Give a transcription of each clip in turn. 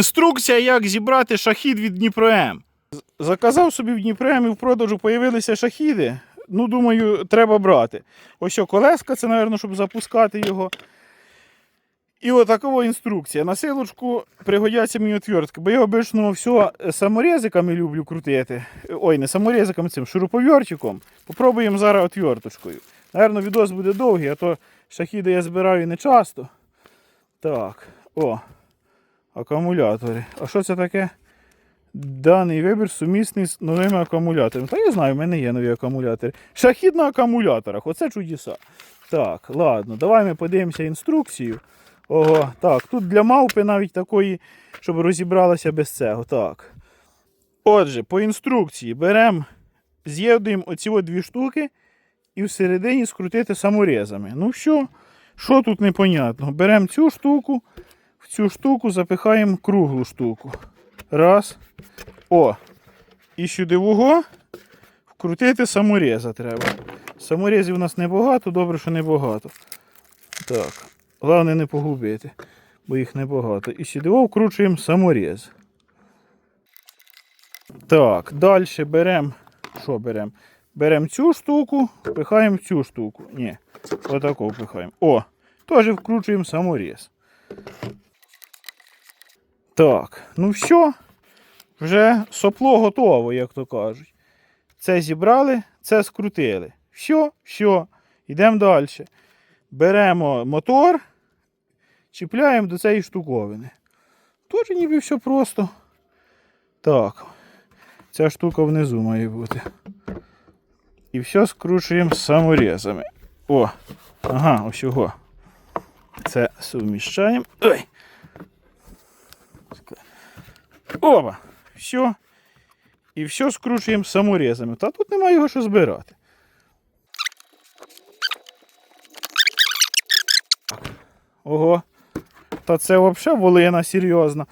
Інструкція, як зібрати шахід від Дніпром. Заказав собі в Дніпремі в продажу появилися шахіди. Ну, думаю, треба брати. Ось що колеска, це, мабуть, щоб запускати його. І отакова інструкція. На силочку пригодяться мені отвертки, бо я обично все саморезиками люблю крутити. Ой, не саморезиками цим, шуруповертиком. Попробуємо зараз отверточкою. Наверно, відос буде довгий, а то шахіди я збираю не часто. Так, о, акумулятори. А що це таке? Даний вибір сумісний з новими акумуляторами. Та я знаю, в мене є нові акумулятори. Шахід на акумуляторах, оце чудеса. Так, ладно, давай ми подивимося інструкцію. Ого, так, тут для мавпи навіть такої, щоб розібралася без цього. Так. Отже, по інструкції беремо, з'єднуємо оці дві штуки і всередині скрутити саморезами. Ну що, що тут непонятно? Беремо цю штуку, цю штуку запихаємо круглу штуку. Раз. О. І сюди вуго вкрутити самореза треба. Саморезів у нас небагато, добре, що небагато. Так. Головне не погубити, бо їх небагато. І сюди вкручуємо саморез. Так, далі беремо. Що беремо? Беремо цю штуку, впихаємо цю штуку. Ні, отаку впихаємо. О, теж вкручуємо саморез. Так, ну все. Вже сопло готово, як то кажуть. Це зібрали, це скрутили. Все, все. Йдемо далі. Беремо мотор, чіпляємо до цієї штуковини. Тут ніби все просто. Так. Ця штука внизу має бути. І все скручуємо саморезами. О, ага, ось його. Це суміщаємо. Ой. Оба! Все. І все скручуємо саморізами. Та тут немає його що збирати. Ого. Та це взагалі волина серйозна.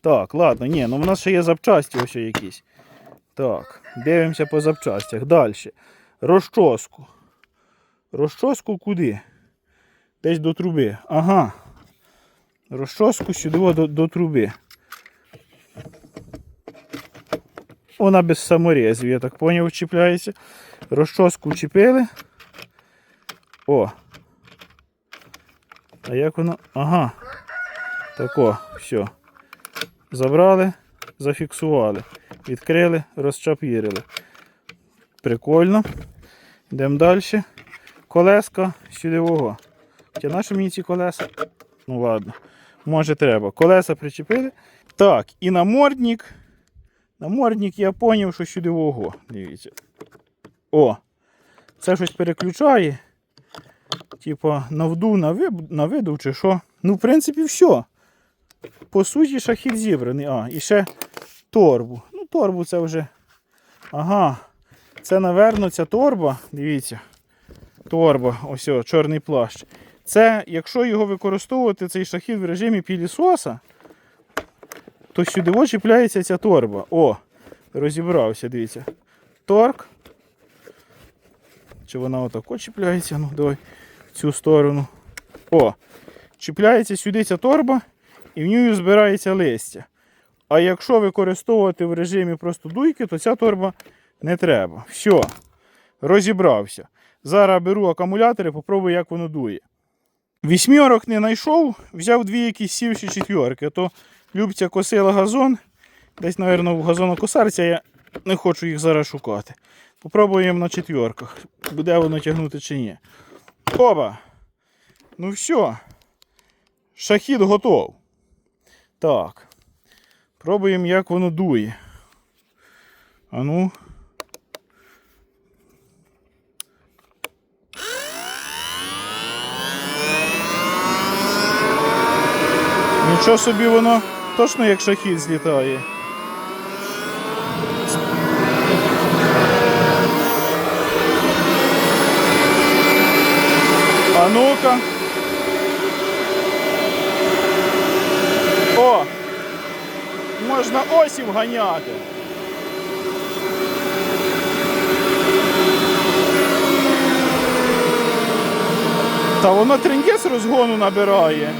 Так, ладно, ні, ну в нас ще є запчасті ось якісь. Так, дивимося по запчастях. Далі. Розчоску. Розчоску куди? Десь до труби. Ага. Розчоску сюди до, до труби. Вона без саморезів, я так поняв, чіпляється. Розчоску чіпили. О. А як воно? Ага. Тако, все. Забрали, зафіксували. Відкрили, розчапірили. Прикольно. Йдемо далі. Колеска сюдивого. Хоча наші мені ці колеса? Ну ладно. Може треба. Колеса причепили. Так, і намордник. Намордник я зрозумів, що сюди вого. Дивіться. О! Це щось переключає. Типа на вду, на, видув чи що. Ну, в принципі, все. По суті, шахід зібраний. А, і ще торбу. Ну, торбу це вже. Ага. Це, напевно, ця торба. Дивіться. Торба, ось, о, чорний плащ. Це, якщо його використовувати, цей шахід в режимі пілісоса, то сюди чіпляється ця торба. О, розібрався, дивіться. Торк. Чи вона отако чіпляється? Ну, давай в цю сторону. О! Чіпляється сюди ця торба і в ній збирається листя. А якщо використовувати в режимі просто дуйки, то ця торба не треба. Все, розібрався. Зараз беру акумулятори, попробую, як воно дує. Вісьмірок не знайшов, взяв дві якісь сівші четвірки. А то Любця косила газон. Десь, мабуть, в газонокосарця я не хочу їх зараз шукати. Попробуємо на четвірках. Буде воно тягнути чи ні. Оба! Ну все. Шахід готов. Так. Пробуємо, як воно дує. А ну. Нічого собі воно точно як шахід злітає. А ну-ка. О! Можна осів ганяти. Та воно трендець розгону набирає.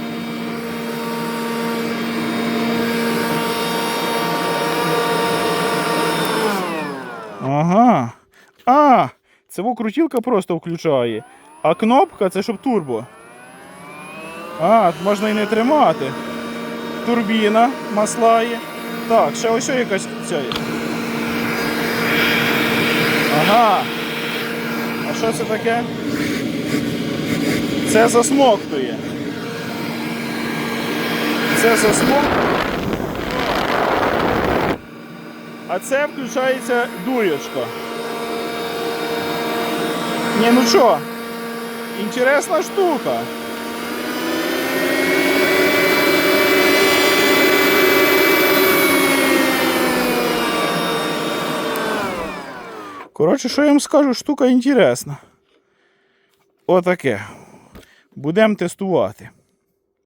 Це крутілка просто включає. А кнопка це щоб турбо. А, можна і не тримати. Турбіна масла є. Так, ще ось якась ця є. Ага. А що це таке? Це засмоктує. Це засмоктує. А це включається дуєчка. Ні, ну що? Інтересна штука. Коротше, що я вам скажу, штука інтересна. Отаке. Будемо тестувати.